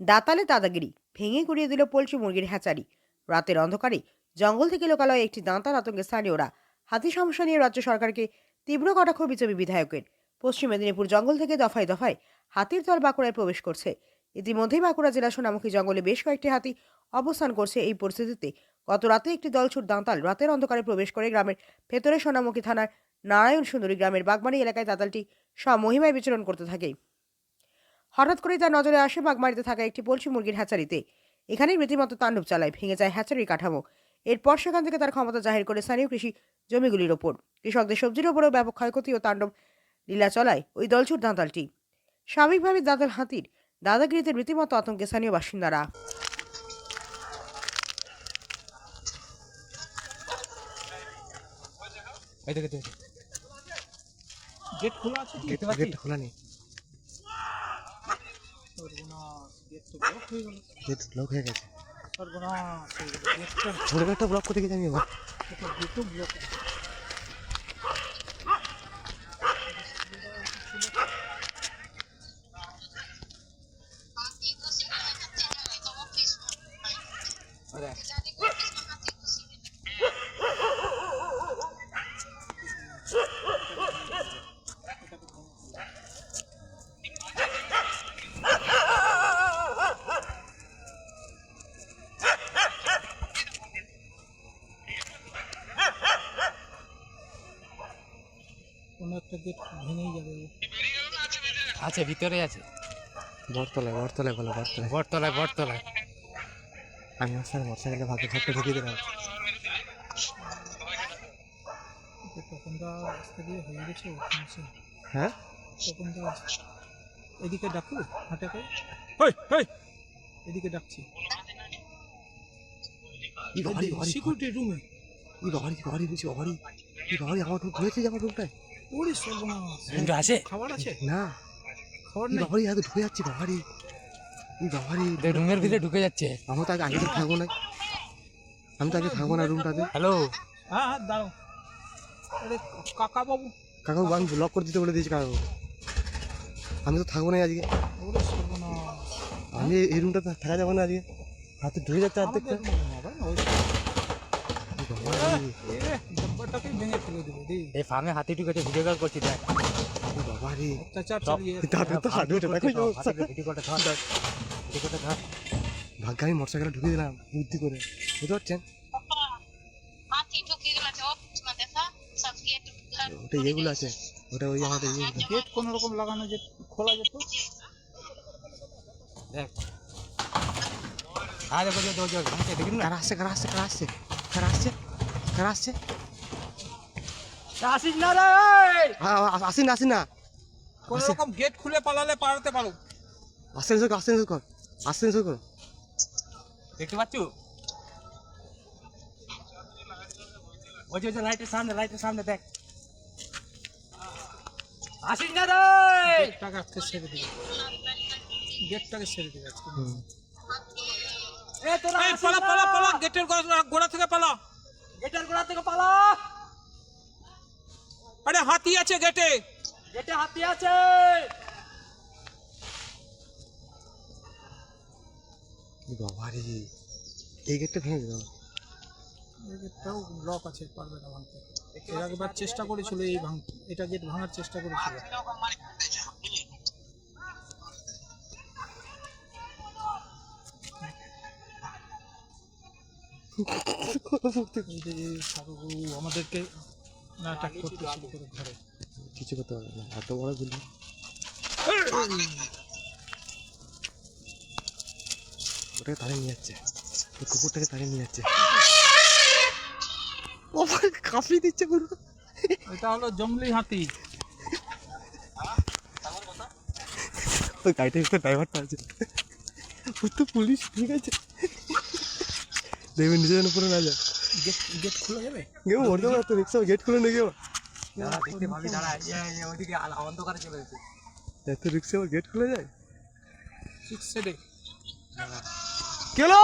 দাতালে দাদাগিরি, ভেঙে গুড়িয়ে দিল পোলট্রি মুরগির হ্যাচারি রাতের অন্ধকারে জঙ্গল থেকে লোকালয়ে একটি দাঁতার আতঙ্কে স্থানীয়রা হাতি সমস্যা নিয়ে রাজ্য সরকারকে তীব্র কটাক্ষ বিজেপি বিধায়কের। পশ্চিম মেদিনীপুর জঙ্গল থেকে দফায় দফায় হাতির দল বাঁকুড়ায় প্রবেশ করছে। ইতিমধ্যেই বাঁকুড়া জেলা সোনামুখী জঙ্গলে বেশ কয়েকটি হাতি অবস্থান করছে এই পরিস্থিতিতে। গত রাতে একটি দলছুট দাঁতাল রাতের অন্ধকারে প্রবেশ করে গ্রামের ভেতরে সোনামুখী থানার নারায়ণ সুন্দরী গ্রামের বাগমারি এলাকায় দাঁতালটি মহিমায় বিচরণ করতে থাকে। হঠাৎ করেই তার নজরে আসে বাগমারিতে থাকা একটি পোলট্রি মুরগির হ্যাচারিতে। এখানেই রীতিমতো তাণ্ডব চালায় ভেঙে যায় হ্যাচারির কাঠামো। এরপর সেখান থেকে তার ক্ষমতা জাহির করে স্থানীয় কৃষি জমিগুলির ওপর। কৃষকদের সবজির ওপরেও ব্যাপক ক্ষয়ক্ষতি ও তাণ্ডব লীলা চলায় ওই দলছুট দাঁতালটি। স্বাভাবিকভাবে দাঁতাল হাতির দাদাগিরিতে রীতিমতো আতঙ্কে স্থানীয় বাসিন্দারা। এই দেখে দেখে। গেট খোলা আছে গেটটা খোলা নেই। গেট ব্লক হয়ে গেছে। সর্বনাশ গেল গেটটা ব্লক করতে গেছি আমি এবার গেটও ব্লক কোনো একটা গেট ভেঙেই যাবে আছে ভিতরে আছে। বটতলায় বটতলায় বলো বটতলায়। বটতলায় বটতলায়। আমি আমার সাথে মোটরসাইকেলে ভাগে ঘরটা ঢুকিয়ে দিলাম। তখনটা রাস্তা দিয়ে হয়ে গেছে হ্যাঁ? তখনটা এদিকে ডাকু হাঁটাকে এদিকে ডাকছি। সিকিউরিটি রুমে ই বাবারি বাবারি দিয়েছি বাবারি ই বাবারি আমার রুম ধরেছে যে আমার রুমটায়? ওরে সর্বনাশ কিন্তু আছে? খাবার আছে? না। খাবার নেই। বাবারি ঢুকে যাচ্ছে বাবারি। বাবারি। রুমের ভিতরে ঢুকে যাচ্ছে। আমার তো আগে আগে থেকে থাকব না। আমি তো আগে থাকব না রুমটাতে। হ্যালো? হ্যাঁ হ্যাঁ দাঁড়াও। আরে কাকা বাবু কাকা আমি ব্লক করে দিতে বলে দিয়েছি কাকা আমি তো থাকব না আজকে। আমি এই- এই রুমটা থাকা যাবে না আজকে। হাতে ঢুকে যাচ্ছে অর্ধেকটা মনে ভেঙে ফেলে দেবে এই ফার্মে হাতি ঢুকেছে ভিডিও কল করছি দেখ ই বাবারি অত্যাচার সব- চালিয়ে তাদের তো হাত উঠে দেখো ভিডিও কলটা ধর ভিডিও কলটা ধর ভাগ্য আমি মোটরসাইকেলে ঢুকিয়ে দিলাম বুদ্ধি করে বুঝতে পারছেন হাতি ঢুকিয়ে দিল আছে দেখা সব গেট ওটা ইয়েগুলো আছে ওটা ওই আমাদের ইয়ে গেট কোনো রকম লাগানো যে খোলা যেত দেখ আরে বলে দো জল ভাঙছে দেখুন না কারা আসছে কারা আসছে কারা আসছে আসিস না রে আ- আ- আসিন আসিন না কোনো রকম গেট খুলে পালালে পালাতে পারো। আসেন কর আসেন শুরু কর আসেন কর দেখতে পাচ্ছ? ওই যে ওই যে লাইটের সামনে লাইটের সামনে দেখ। আসিস না রে গেটটাকে আজকে ছেড়ে দিবে। গেটটাকে ছেড়ে দিবে আজকে। এ তোরা পালা পালা পালা গেটের গোড়া থেকে পালা। গেটের গোড়া থেকে পালা। আরে হাতি আছে গেটে। গেটে হাতি আছে। বাবা রে এই গেটটা ভেঙে এই গেটটাও লক আছে পারবে না ভাঙতে। এর আগেবার চেষ্টা করেছিল এই ভাঙ এটা গেট ভাঙার চেষ্টা করেছিল। আমাদেরকে নাটক করতে শুরু করে ঘরে। কিছু করতে পারবে না এত বড় বিল্ডিং ওটাকে তাড়িয়ে নিয়ে যাচ্ছে। ওই কুকুরটাকে তাড়িয়ে নিয়ে যাচ্ছে। ও কাঁপিয়ে দিচ্ছে পুরো। এটা হলো জঙ্গলি হাতি। ওই গাড়িটা একটা ড্রাইভারটা আছে। ও তো পুলিশ ঠিক আছে। দেখবেন নিজের উপরে না যায় গেট গেট খুলে যাবে গেম মরতে পারতো রিক্সা গেট খুলে নিয়ে গেও এত রিক্সা গেট খুলে যায়। সিক্স কেলো!